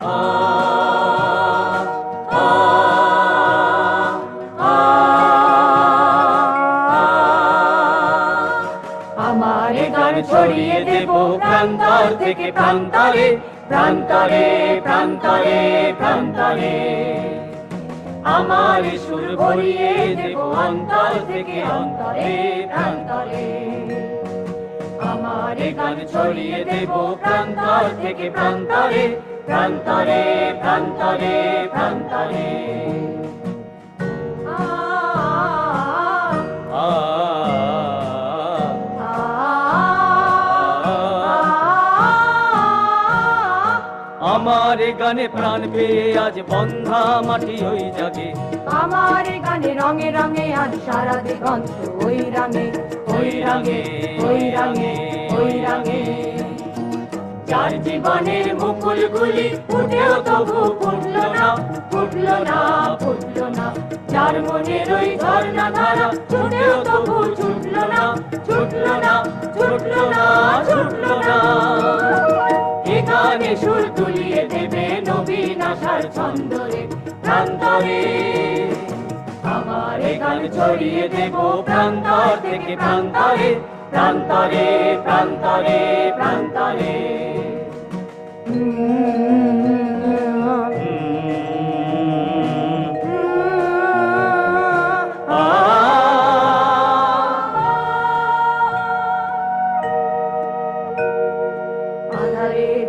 আমার গান ছড়িয়ে দেব প্রান্তর থেকে প্রান্তরে প্রান্তরে প্রান্তরে প্রান্তরে। আমার সুর ভরিয়ে দেব অন্তর থেকে অন্তরে, প্রান্তরে। আমার গান ছড়িয়ে দেব প্রান্তর থেকে প্রান্তরে প্রান্তরে প্রান্তরে প্রান্তরে। আমার গানে প্রাণ পেয়ে আজ বন্ধা মাটি ওই জাগে। আমার গানে রঙে রঙে আজ সারা দিগন্ত ওই রঙে। ওই রঙে ওই রঙে ওই যার জীবনের মুকুল গুলি ফুটেও তবু ফুটলো না ফুটলো না ফুটলো না। যার মনের ওই ঝর্ণা ধারা ছুটেও তবু ছুটলো না ছুটলো না ছুটলো না ছুটলো না। এখানে সুর তুলিয়ে দেবে নবীন আশার ছন্দরে, প্রান্তরে। এ গান ছড়িয়ে দেব প্রান্তর থেকে প্রান্তরে প্রান্তরে প্রান্তরে প্রান্তরে।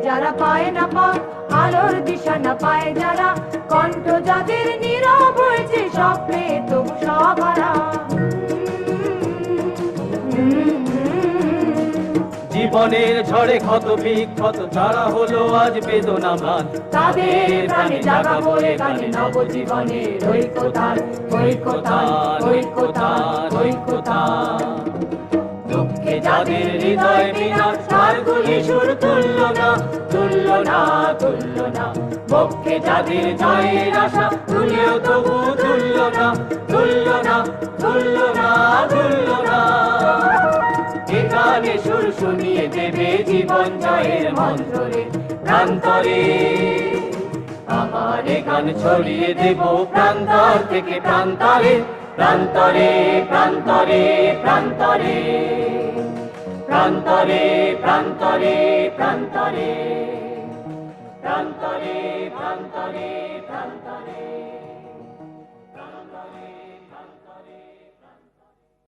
যারা না পায় যারা, কণ্ঠ যাদের নীরব হয়েছে স্বপ্নে জীবনের ঝড়ে ক্ষত বিক্ষত যারা হলো আজ বেদনা মান তাদের প্রাণে জাগাবো এ গানে নবজীবনের ঐক্যতান ঐক্যতান ঐক্যতান ঐক্যতান দুঃখে যাদের হৃদয় বিনাশ তার সুর তুলল না তুলল না তুলল না। বক্ষে যাদের জয়ের আশা, তুলেও তবু তুলল না, তুলল শুনিয়ে দেবে জীবন জয়ের মন্ত্রে, প্রান্তরে। আমার গান ছড়িয়ে দেব প্রান্তর থেকে প্রান্তরে প্রান্তরে প্রান্তরে প্রান্তরে। প্রান্তরে প্রান্তরে প্রান্তরে। প্রান্তরে প্রান্তরে প্রান্তরে।